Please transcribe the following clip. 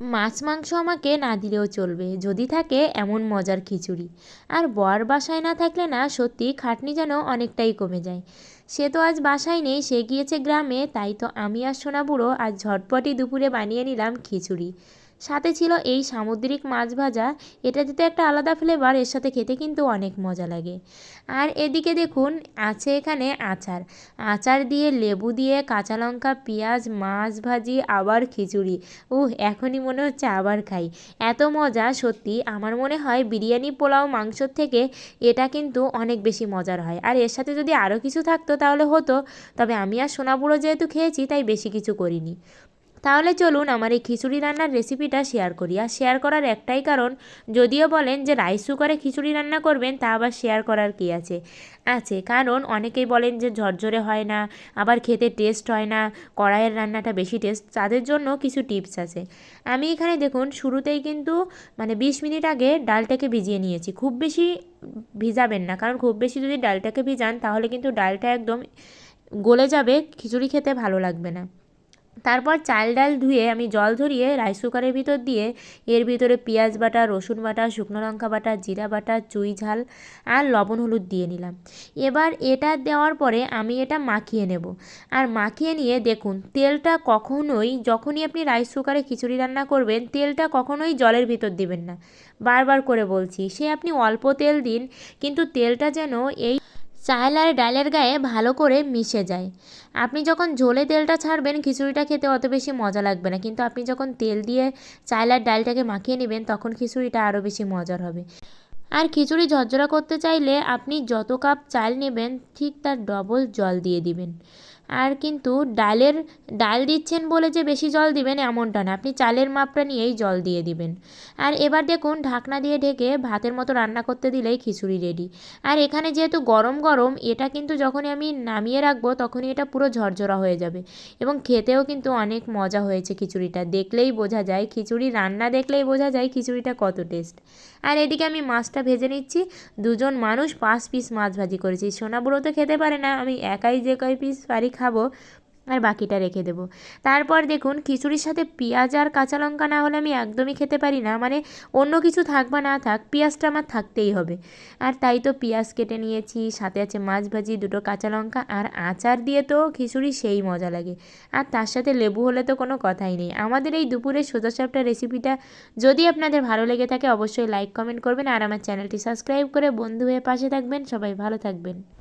মাছ মাংস আমাকে না দিলেও চলবে, যদি থাকে এমন মজার খিচুড়ি। আর বর বাসায় না থাকলে না সত্যি খাটনি যেন অনেকটাই কমে যায়। সে তো আজ বাসায় নেই, সে গিয়েছে গ্রামে, তাই তো আমি আর সোনা বুড়ো আজ ঝটপটি দুপুরে বানিয়ে নিলাম খিচুড়ি। সাথে ছিল এই সামুদ্রিক মাছ ভাজা। এটা দিতে একটা আলাদা ফ্লেভার এর সাথে খেতে কিন্তু অনেক মজা লাগে। আর এদিকে দেখুন, আছে এখানে আচার। আচার দিয়ে লেবু দিয়ে কাঁচা লঙ্কা, পেঁয়াজ, মাছ ভাজি, আবার খিচুড়ি। উহ, এখনই মনে হচ্ছে আবার খাই। এত মজা, সত্যি আমার মনে হয় বিরিয়ানি, পোলাও মাংসর থেকে এটা কিন্তু অনেক বেশি মজার হয়। আর এর সাথে যদি আরও কিছু থাকতো তাহলে হতো, তবে আমি আর সোনাবুড়ো যেহেতু খেয়েছি, তাই বেশি কিছু করিনি। তাহলে চলুন আমার এই খিচুড়ি রান্নার রেসিপিটা শেয়ার করি। আর শেয়ার করার একটাই কারণ, যদিও বলেন যে রাইস কুকারে খিচুড়ি রান্না করবেন, তা আবার শেয়ার করার কী আছে? আছে, কারণ অনেকেই বলেন যে ঝরঝরে হয় না, আবার খেতে টেস্ট হয় না, কড়াইয়ের রান্নাটা বেশি টেস্ট তাদের জন্য কিছু টিপস আছে। আমি এখানে দেখুন, শুরুতেই কিন্তু মানে বিশ মিনিট আগে ডালটাকে ভিজিয়ে নিয়েছি। খুব বেশি ভিজাবেন না, কারণ খুব বেশি যদি ডালটাকে ভিজান, তাহলে কিন্তু ডালটা একদম গলে যাবে, খিচুড়ি খেতে ভালো লাগবে না। তারপর চাল ডাল ধুয়ে আমি জল ঝরিয়ে রাইস কুকারের ভিতর দিয়ে এর ভিতরে পেঁয়াজ বাটা, রসুন বাটা, শুকনো লঙ্কা বাটা, জিরা বাটা, চুই ঝাল আর লবণ হলুদ দিয়ে নিলাম। এবার এটা দেওয়ার পরে আমি এটা মাখিয়ে নেব। আর মাখিয়ে নিয়ে দেখুন, তেলটা কখনোই, যখনই আপনি রাইস কুকারে খিচুড়ি রান্না করবেন, তেলটা কখনোই জলের ভিতর দিবেন না। বারবার করে বলছি, সে আপনি অল্প তেল দিন, কিন্তু তেলটা যেন এই চাল আর ডালের গায়ে ভালো করে মিশে যায়। আপনি যখন ঝোলে তেলটা ছাড়বেন, খিচুড়িটা খেতে অত বেশি মজা লাগবে না। কিন্তু আপনি যখন তেল দিয়ে চাল আর ডালটাকে মাখিয়ে নেবেন, তখন খিচুড়িটা আরও বেশি মজার হবে। আর খিচুড়ি ঝরঝরা করতে চাইলে আপনি যত কাপ চাল নেবেন, ঠিক তার ডবল জল দিয়ে দিবেন। আর কিন্তু ডালের, ডাল দিচ্ছেন বলে যে বেশি জল দিবেন এমনটা না। আপনি চালের মাপটা নিয়েই জল দিয়ে দিবেন। আর এবার দেখুন, ঢাকনা দিয়ে ঢেকে ভাতের মতো রান্না করতে দিলেই খিচুড়ি রেডি আর এখানে যেহেতু গরম গরম, এটা কিন্তু যখনই আমি নামিয়ে রাখব তখনই এটা পুরো ঝরঝরা হয়ে যাবে। এবং খেতেও কিন্তু অনেক মজা হয়েছে খিচুড়িটা। দেখলেই বোঝা যায়, খিচুড়ি রান্না দেখলেই বোঝা যায় খিচুড়িটা কত টেস্ট আর এদিকে আমি মাছটা ভেজে নিচ্ছি। দুজন মানুষ পাঁচ পিস মাছ ভাজি করেছি। সোনা বুড়ো তো খেতে পারে না, আমি একাই যে কয় পিস পারি খাব আর বাকিটা রেখে দেবো। তারপর দেখুন, খিচুড়ির সাথে পেঁয়াজ আর কাঁচা লঙ্কা না হলে আমি একদমই খেতে পারি না। মানে অন্য কিছু থাক বা না থাক, পেঁয়াজটা আমার থাকতেই হবে। আর তাই তো পেঁয়াজ কেটে নিয়েছি, সাথে আছে মাছ ভাজি, দুটো কাঁচা লঙ্কা আর আচার দিয়ে তো খিচুড়ি সেই মজা লাগে। আর তার সাথে লেবু হলে তো কোনো কথাই নেই। আমাদের এই দুপুরের সোজাসাপটা রেসিপিটা যদি আপনাদের ভালো লেগে থাকে, অবশ্যই লাইক, কমেন্ট করবেন। আর আমার চ্যানেলটি সাবস্ক্রাইব করে বন্ধু হয়ে পাশে থাকবেন। সবাই ভালো থাকবেন।